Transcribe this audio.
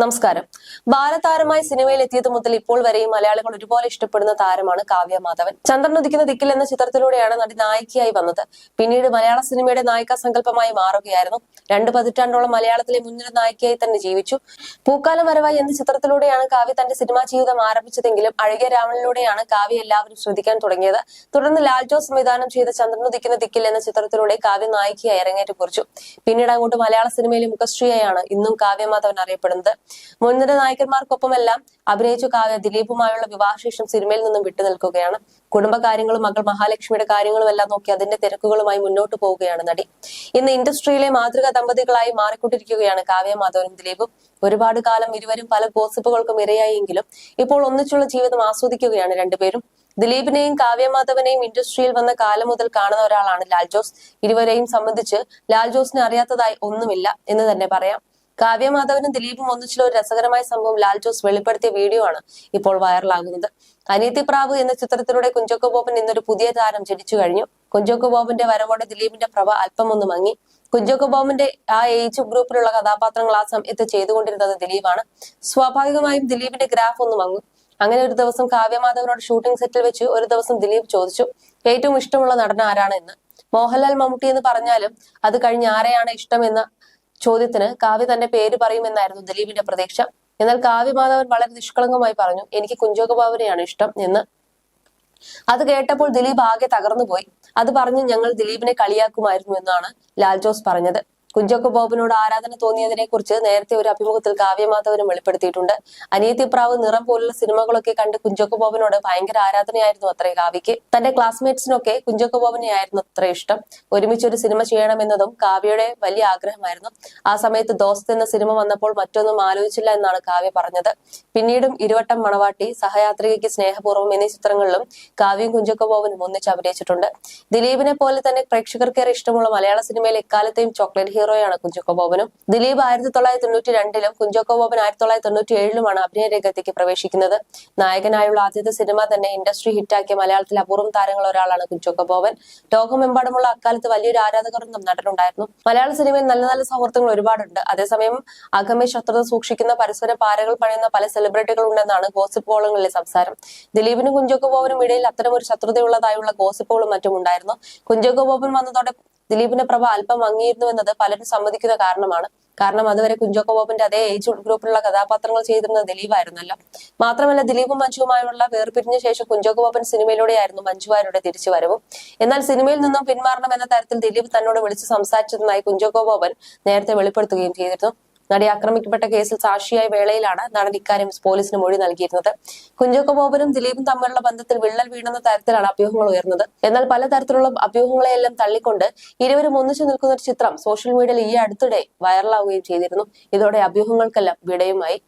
നമസ്കാരം. ബാലതാരമായി സിനിമയിൽ എത്തിയത് മുതൽ ഇപ്പോൾ വരെയും മലയാളികൾ ഒരുപോലെ ഇഷ്ടപ്പെടുന്ന താരമാണ് കാവ്യ മാധവൻ. ചന്ദ്രൻ ഉദിക്കുന്ന ദിക്കിൽ എന്ന ചിത്രത്തിലൂടെയാണ് നടി നായികയായി വന്നത്. പിന്നീട് മലയാള സിനിമയുടെ നായിക സങ്കല്പമായി മാറുകയായിരുന്നു. രണ്ട് പതിറ്റാണ്ടോളം മലയാളത്തിലെ മുൻനിര നായികയായി തന്നെ ജീവിച്ചു. പൂക്കാലം വരവായി എന്ന ചിത്രത്തിലൂടെയാണ് കാവ്യ തന്റെ സിനിമാ ജീവിതം ആരംഭിച്ചതെങ്കിലും അഴകിയ രാവണനിലൂടെയാണ് കാവ്യ എല്ലാവരും ശ്രദ്ധിക്കാൻ തുടങ്ങിയത്. തുടർന്ന് ലാൽ ജോസ് സംവിധാനം ചെയ്ത ചന്ദ്രൻ ഉദിക്കുന്ന ദിക്കിൽ എന്ന ചിത്രത്തിലൂടെ കാവ്യ നായികയായി അരങ്ങേറ്റം കുറിച്ചു. പിന്നീട് അങ്ങോട്ട് മലയാള സിനിമയിലെ മുഖശ്രീയായാണ് ഇന്നും കാവ്യ മാധവൻ അറിയപ്പെടുന്നത്. മുൻനിര നായകന്മാർക്കൊപ്പമെല്ലാം അഭിനയിച്ചു കാവ്യ ദിലീപുമായുള്ള വിവാഹശേഷം സിനിമയിൽ നിന്നും വിട്ടുനിൽക്കുകയാണ് കുടുംബകാര്യങ്ങളും മകൾ മഹാലക്ഷ്മിയുടെ കാര്യങ്ങളും എല്ലാം നോക്കി അതിന്റെ തിരക്കുകളുമായി മുന്നോട്ട് പോവുകയാണ് നടി. ഇന്ന് ഇൻഡസ്ട്രിയിലെ മാതൃക ദമ്പതികളായി മാറിക്കൊണ്ടിരിക്കുകയാണ് കാവ്യ മാധവനും ദിലീപും. ഒരുപാട് കാലം ഇരുവരും പല ഗോസിപ്പുകൾക്കും ഇരയായെങ്കിലും ഇപ്പോൾ ഒന്നിച്ചുള്ള ജീവിതം ആസ്വദിക്കുകയാണ് രണ്ടുപേരും. ദിലീപിനെയും കാവ്യമാധവനെയും ഇൻഡസ്ട്രിയിൽ വന്ന കാലം മുതൽ കാണുന്ന ഒരാളാണ് ലാൽ ജോസ്. ഇരുവരെയും സംബന്ധിച്ച് ലാൽ ജോസിനെ അറിയാത്തതായി ഒന്നുമില്ല എന്ന് തന്നെ പറയാം. കാവ്യമാധവനും ദിലീപും ഒന്നിച്ചുള്ള ഒരു രസകരമായ സംഭവം ലാൽ ജോസ് വെളിപ്പെടുത്തിയ വീഡിയോ ആണ് ഇപ്പോൾ വൈറലാകുന്നത്. അനീതി പ്രാവ് എന്ന ചിത്രത്തിലൂടെ കുഞ്ചോക്കോ ബോബൻ എന്നൊരു പുതിയ താരം ജനിച്ചു കഴിഞ്ഞു. കുഞ്ചോക്കോ ബോബന്റെ വരവോടെ ദിലീപിന്റെ പ്രഭ അല്പം ഒന്ന് മങ്ങി. കുഞ്ചോക്കോ ആ ഏജ് ഗ്രൂപ്പിലുള്ള കഥാപാത്രങ്ങൾ ആ സമയത്ത് ചെയ്തുകൊണ്ടിരുന്നത് ദിലീപാണ്. സ്വാഭാവികമായും ദിലീപിന്റെ ഗ്രാഫ് ഒന്ന് മങ്ങും. അങ്ങനെ ഒരു ദിവസം കാവ്യമാധവനോട് ഷൂട്ടിംഗ് സെറ്റിൽ വെച്ച് ഒരു ദിവസം ദിലീപ് ചോദിച്ചു ഏറ്റവും ഇഷ്ടമുള്ള നടൻ ആരാണ്? എന്ന്. മോഹൻലാൽ മമ്മൂട്ടി എന്ന് പറഞ്ഞാലും അത് കഴിഞ്ഞ് ആരെയാണ് ഇഷ്ടം എന്ന ചോദ്യത്തിന് കാവ്യ തന്റെ പേര് പറയുമെന്നായിരുന്നു ദിലീപിന്റെ പ്രതീക്ഷ. എന്നാൽ കാവ്യ മാധവൻ വളരെ നിഷ്കളങ്കമായി പറഞ്ഞു എനിക്ക് കുഞ്ചോകബാബുനെയാണ് ഇഷ്ടം എന്ന്. അത് കേട്ടപ്പോൾ ദിലീപ് ആകെ തകർന്നുപോയി. അത് പറഞ്ഞ് ഞങ്ങൾ ദിലീപിനെ കളിയാക്കുമായിരുന്നു എന്നാണ് ലാൽ ജോസ് പറഞ്ഞത്. കുഞ്ചോക്ക ബോബിനോട് ആരാധന തോന്നിയതിനെ കുറിച്ച് നേരത്തെ ഒരു അഭിമുഖത്തിൽ കാവ്യമാധവനും വെളിപ്പെടുത്തിയിട്ടുണ്ട്. അനിയത്തിപ്രാവ് നിറം പോലുള്ള സിനിമകളൊക്കെ കണ്ട് കുഞ്ചൊക്കെ ബോബിനോട് ഭയങ്കര ആരാധനയായിരുന്നു അത്രേ കാവ്യക്ക് തന്റെ ക്ലാസ്മേറ്റ്സിനൊക്കെ കുഞ്ചൊക്കെ ബോബിനെ ആയിരുന്നു അത്ര ഇഷ്ടം. ഒരുമിച്ച് ഒരു സിനിമ ചെയ്യണമെന്നതും കാവ്യയുടെ വലിയ ആഗ്രഹമായിരുന്നു. ആ സമയത്ത് ദോസ്ത് എന്ന സിനിമ വന്നപ്പോൾ മറ്റൊന്നും ആലോചിച്ചില്ല എന്നാണ് കാവ്യ പറഞ്ഞത്. പിന്നീടും ഇരുവട്ടം മണവാട്ടി സഹയാത്രികയ്ക്ക് സ്നേഹപൂർവം എന്നീ ചിത്രങ്ങളിലും കാവ്യയും കുഞ്ചൊക്കെ ബോബനും ഒന്നിച്ച് അഭിനയിച്ചിട്ടുണ്ട് ദിലീപിനെ പോലെ തന്നെ പ്രേക്ഷകർക്കേറെ ഇഷ്ടമുള്ള മലയാള സിനിമയിൽ എക്കാലത്തെയും ചോക്ലേറ്റ് ഹീറോയാണ് കുഞ്ചക്കോ ബോബനും. ദിലീപ് ആയിരത്തി തൊള്ളായിരത്തി തൊണ്ണൂറ്റി രണ്ടിലും കുഞ്ചക്കോ ബോബൻ ആയിരത്തി തൊള്ളായിരത്തി തൊണ്ണൂറ്റി ഏഴിലുമാണ് അഭിനയ രംഗത്തേക്ക് പ്രവേശിക്കുന്നത്. നായകനായുള്ള ആദ്യത്തെ സിനിമ തന്നെ ഇൻഡസ്ട്രി ഹിറ്റാക്കിയ മലയാളത്തിലെ അപൂർവം താരങ്ങൾ ഒരാളാണ് കുഞ്ചക്കോ ബോബൻ. ലോകമെമ്പാടുമുള്ള അക്കാലത്ത് വലിയൊരു ആരാധകവൃന്ദം നടനുണ്ടായിരുന്നു. മലയാള സിനിമയിൽ നല്ല നല്ല സൗഹൃദങ്ങൾ ഒരുപാടുണ്ട്. അതേസമയം അകമേ ശത്രുത സൂക്ഷിക്കുന്ന പരസ്പര പാരകൾ പണിയുന്ന പല സെലിബ്രിറ്റികൾ ഉണ്ടെന്നാണ് ഗോസിപ്പ് കോളങ്ങളിലെ സംസാരം. ദിലീപിനും കുഞ്ചക്കോ ബോബനും ഇടയിൽ അത്തരം ഒരു ശത്രുതയുള്ളതായുള്ള ഗോസിപ്പുകളും മറ്റും ഉണ്ടായിരുന്നു. കുഞ്ചക്കോ ബോബൻ വന്നതോടെ ദിലീപിന്റെ പ്രഭ അല്പം മങ്ങിയിരുന്നുവെന്നത് പലരും സമ്മതിക്കുന്ന കാരണമാണ്. കാരണം അതുവരെ കുഞ്ചോക്കോ ബോബിന്റെ അതേ ഏജ് ഗ്രൂപ്പിലുള്ള കഥാപാത്രങ്ങൾ ചെയ്തിരുന്നത് ദിലീപായിരുന്നല്ലോ. മാത്രമല്ല ദിലീപും മഞ്ജുവുമായുള്ള വേർപിരിഞ്ഞ ശേഷം കുഞ്ചോക്കോ ബോബൻ സിനിമയിലൂടെയായിരുന്നു മഞ്ജുവാരുടെ തിരിച്ചുവരവും. എന്നാൽ സിനിമയിൽ നിന്നും പിന്മാറണം എന്ന തരത്തിൽ ദിലീപ് തന്നോട് വിളിച്ച് സംസാരിച്ചതെന്നായി കുഞ്ചോക്കോ ബോബൻ നേരത്തെ വെളിപ്പെടുത്തുകയും ചെയ്തിരുന്നു. നടി ആക്രമിക്കപ്പെട്ട കേസിൽ സാക്ഷിയായ വേളയിലാണ് നടൻ ഇക്കാര്യം പോലീസിന് മൊഴി നൽകിയിരുന്നത്. കുഞ്ചോക്കോ ബോബനും ദിലീപും തമ്മിലുള്ള ബന്ധത്തിൽ വിള്ളൽ വീണെന്ന തരത്തിലാണ് അഭ്യൂഹങ്ങൾ ഉയർന്നത്. എന്നാൽ പലതരത്തിലുള്ള അഭ്യൂഹങ്ങളെയെല്ലാം തള്ളിക്കൊണ്ട് ഇരുവരും ഒന്നിച്ചു നിൽക്കുന്ന ഒരു ചിത്രം സോഷ്യൽ മീഡിയയിൽ ഈ അടുത്തിടെ വൈറലാവുകയും ചെയ്തിരുന്നു. ഇതോടെ അഭ്യൂഹങ്ങൾക്കെല്ലാം വിടയുമായി.